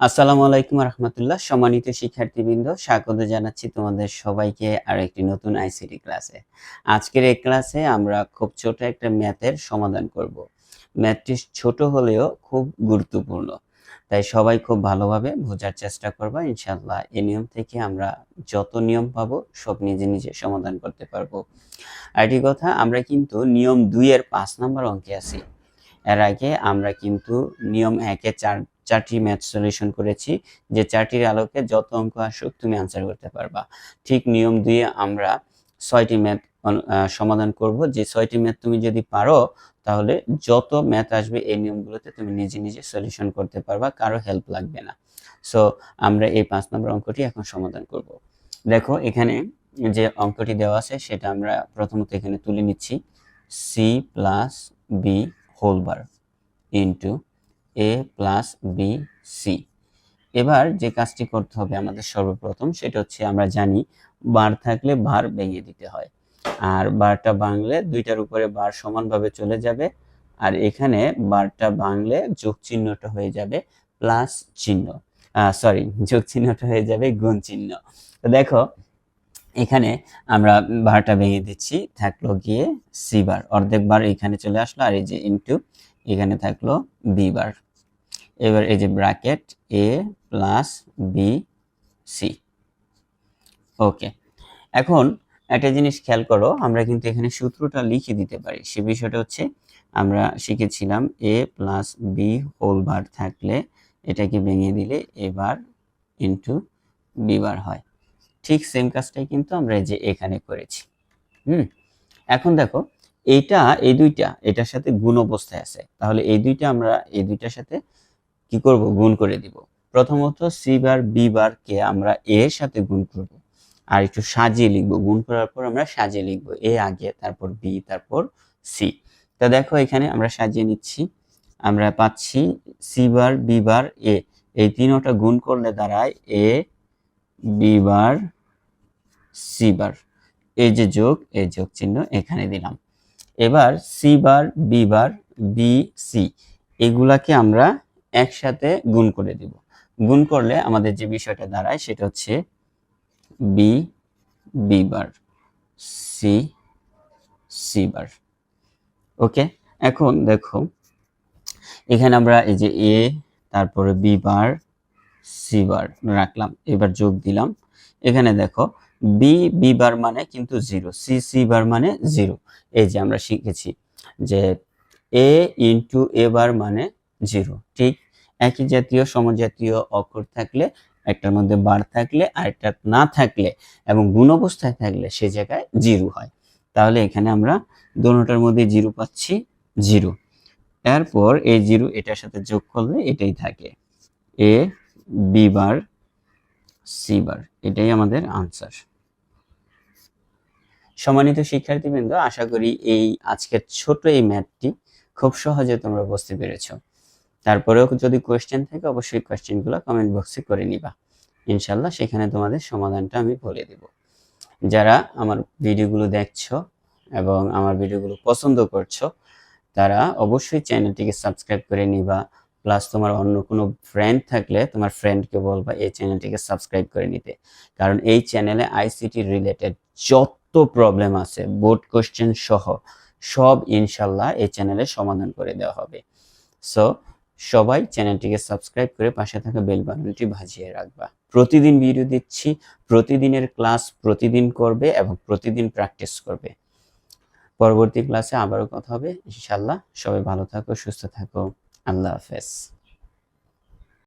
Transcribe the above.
আসসালামু আলাইকুম রহমতুল্লাহ। সম্মানিত শিক্ষার্থীবৃন্দ, স্বাগত জানাচ্ছি তোমাদের সবাইকে আর একটি নতুন আইসিটি ক্লাসে আজকের এই ক্লাসে আমরা খুব ছোট একটা ম্যাথের সমাধান করব। ম্যাথটি ছোট হলেও খুব গুরুত্বপূর্ণ। তাই সবাই খুব ভালোভাবে বোঝার চেষ্টা করবা। ইনশাল্লাহ এই নিয়ম থেকে আমরা যত নিয়ম পাবো, সব নিজে নিজে সমাধান করতে পারব। আরেকটি কথা, আমরা কিন্তু নিয়ম দুইয়ের পাঁচ নম্বর অঙ্কে আছি। এর আগে আমরা কিন্তু নিয়ম একে চার চারটি ম্যাথ সলিউশন করেছি, যে চারটির আলোকে যত অঙ্ক আসুক তুমি আনসার করতে পারবা। ঠিক নিয়ম দিয়ে আমরা ছয়টি ম্যাথ সমাধান করব। যে ছয়টি ম্যাথ তুমি যদি পারো, তাহলে যত ম্যাথ আসবে এই নিয়মগুলোতে তুমি নিজে নিজে সলিউশন করতে পারবা, কারও হেল্প লাগবে না। সো আমরা এই পাঁচ নম্বর অঙ্কটি এখন সমাধান করব। দেখো, এখানে যে অঙ্কটি দেওয়া আছে, সেটা আমরা প্রথমত এখানে তুলে নিচ্ছি। C plus B whole bar into A plus B C এবার যে কাজটি করতে হবে আমাদের সর্বপ্রথম, সেটা হচ্ছে আমরা জানি বার থাকলে বার ভেঙে দিতে হয়। আর বারটা ভাঙলে দুইটার উপরে বার সমানভাবে চলে যাবে। আর এখানে বারটা ভাঙলে যোগ চিহ্নটা হয়ে যাবে প্লাস চিহ্ন। সরি যোগ চিহ্নটা হয়ে যাবে গুণ চিহ্ন তো দেখো, এখানে আমরা বারটা ভেঙে দিচ্ছি, থাকল গিয়ে সি বার। অর্ধেক বার এখানে চলে আসলো, আর এই যে ইনটু এখানে থাকল বি বার। এবার এই যে bracket A plus B C okay এখন একটা জিনিস খেয়াল করো, আমরা কিন্তু এখানে সূত্রটা লিখে দিতে পারি। সে বিষয়টা হচ্ছে, আমরা শিখেছিলাম A plus B whole bar থাকলে এটাকে ভেঙে দিলে এবার ইন্টু বি বার হয়। ঠিক সেম কাজটাই কিন্তু আমরা এই যে এখানে করেছি। হুম? এখন দেখো, এইটা, এই দুইটা, এটার সাথে গুণ অবস্থায় আছে। তাহলে এই দুইটা আমরা, এই দুইটার সাথে কি করব? গুণ করে দিব। প্রথমত সি বার বি বার কে আমরা এ এর সাথে গুণ করব। আর একটু সাজিয়ে লিখব। গুণ করার পর আমরা সাজিয়ে লিখব এ আগে, তারপর বি তারপর সি তা দেখো এখানে আমরা সাজিয়ে নিচ্ছি। আমরা পাচ্ছি সি বার বি বার এ এই তিনটা গুণ করলে দাঁড়ায় এ বি বার সি বার এই যে যোগ এই যোগ চিহ্ন এখানে দিলাম। এবার C bar B bar B C এগুলাকে আমরা একসাথে গুণ করে দিব। গুণ করলে আমাদের যে বিষয়টা দাঁড়ায় সেটা হচ্ছে B B bar C C bar okay এখন দেখো, এখানে আমরা এই যে এ তারপরে বি বার সি বার রাখলাম, এবার যোগ দিলাম। এখানে দেখো বি বি বার মানে কিন্তু জিরো সি সি বার মানে জিরো এই যে আমরা শিখেছি যে এ ইন্টু এ বার মানে জিরো ঠিক? একই জাতীয়, সমজাতীয় অক্ষর থাকলে, একটার মধ্যে বার থাকলে আরেকটা না থাকলে এবং গুণ অবস্থায় থাকলে সে জায়গায় জিরো হয়। তাহলে এখানে আমরা দোনোটার মধ্যে জিরো পাচ্ছি, জিরো। এরপর এই জিরো এটার সাথে যোগ করলে এটাই থাকে। এ, বি বার, সি বার, এটাই আমাদের আনসার সম্মানিত শিক্ষার্থীবৃন্দ, আশা করি এই আজকের ছোট এই ম্যাথটি খুব সহজে তোমরা বুঝতে পেরেছ। তারপরেও যদি কোয়েশ্চেন থাকে, অবশ্যই কোয়েশ্চেনগুলো কমেন্ট বক্সে করে নিবা। ইনশাল্লাহ সেখানে তোমাদের সমাধানটা আমি বলে দেব। যারা আমার ভিডিওগুলো দেখছ এবং আমার ভিডিওগুলো পছন্দ করছ, তারা অবশ্যই চ্যানেলটিকে সাবস্ক্রাইব করে নিবা। প্লাস তোমার অন্য কোনো ফ্রেন্ড থাকলে তোমার ফ্রেন্ডকে বলবা, এই চ্যানেলটিকে সাবস্ক্রাইব করে নিতে। কারণ এই চ্যানেলে আইসিটি রিলেটেড যত প্রবলেম আছে বোর্ড কোশ্চেন সহ, সব ইনশাল্লাহ এই চ্যানেলে সমাধান করে দেওয়া হবে। সো সবাই চ্যানেলটিকে সাবস্ক্রাইব করে পাশে থাকা বেল বাটনটি ভাজিয়ে রাখবা। প্রতিদিন ভিডিও দিচ্ছি, প্রতিদিনের ক্লাস প্রতিদিন করবে এবং প্রতিদিন প্র্যাকটিস করবে। পরবর্তী ক্লাসে আবারও কথা হবে। ইনশাল্লাহ সবাই ভালো থাকো, সুস্থ থাকো। আল্লাহ হাফেজ।